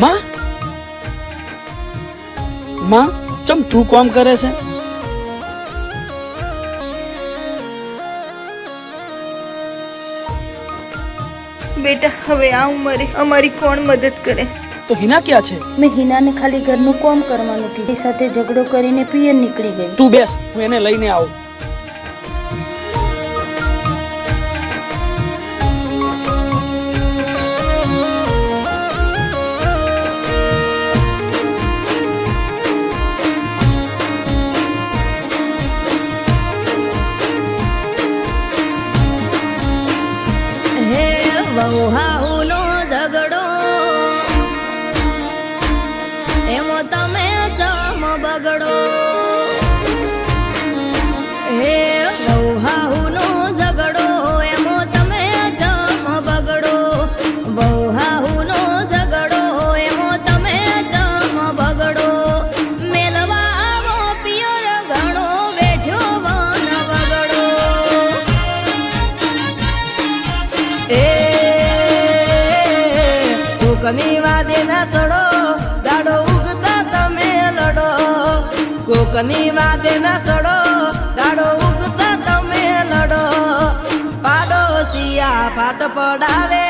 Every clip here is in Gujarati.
માં? માં ચમ તું કોમ કરે છે? બેટા હવે આ ઉંમરે અમારી કોણ મદદ કરે? તો હિના ક્યાં છે? મેં હિનાને ખાલી ઘરનું કોમ કરવાનું કીધું. સાથે ઝઘડો કરીને પિયર નીકળી ગઈ. તું બેસ હું એને લઈને આવું. હાહુનો ઝઘડો. એમો તમે ચમ બગડો? કોકની વાદે ના સડો દાડો ઉગતા તમે લડો. કોકની વાદે ના સડો દાડો ઉગતા તમે લડો. પાડોશિયા ફાટ પડાવે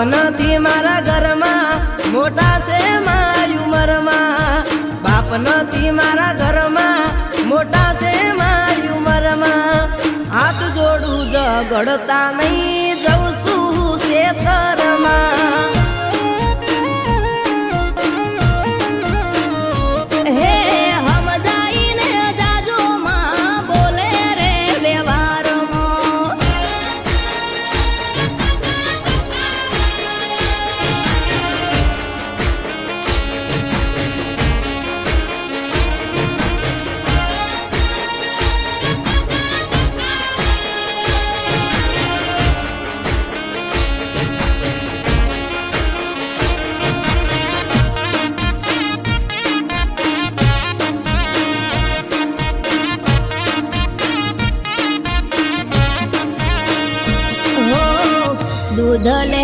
બાપ નથી મારા ઘરમાં, મોટા છે મારી ઉંમરમાં. બાપ નથી મારા ઘરમાં, મોટા છે મારી ઉંમરમાં. હાથ જોડું જગડતા નહીં, જઉં છું શેતરમાં the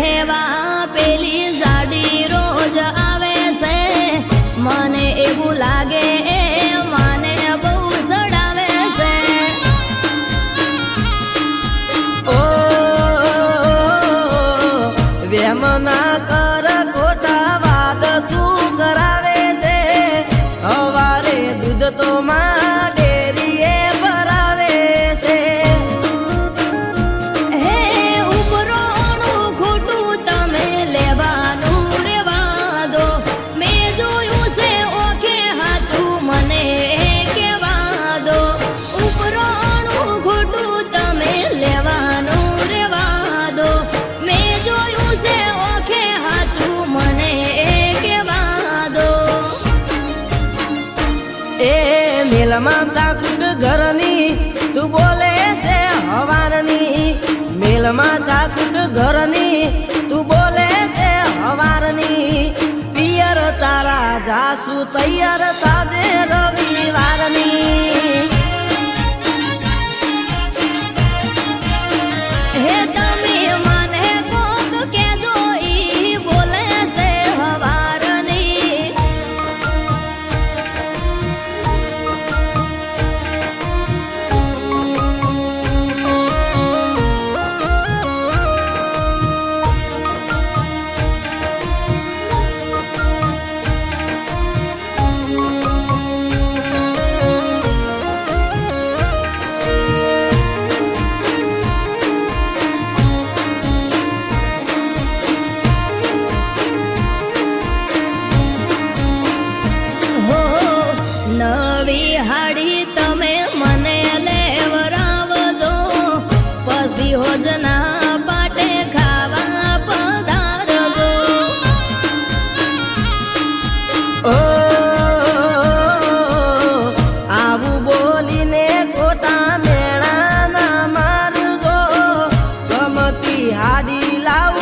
મેલમાં થાકુટ ઘરની, તું બોલે છે હવારની. મેલમાં થાકુટ ઘરની, તું બોલે છે હવારની. પિયર તારા જાસુ તૈયાર સાજે રવિવારની. હાડી લાવ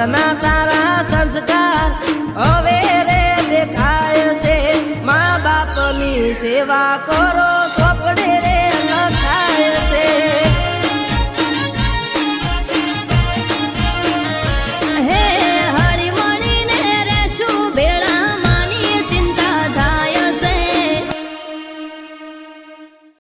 ઘરના તારા સંસ્કાર. હવે દેખાય છે મા બાપની સેવા કરો.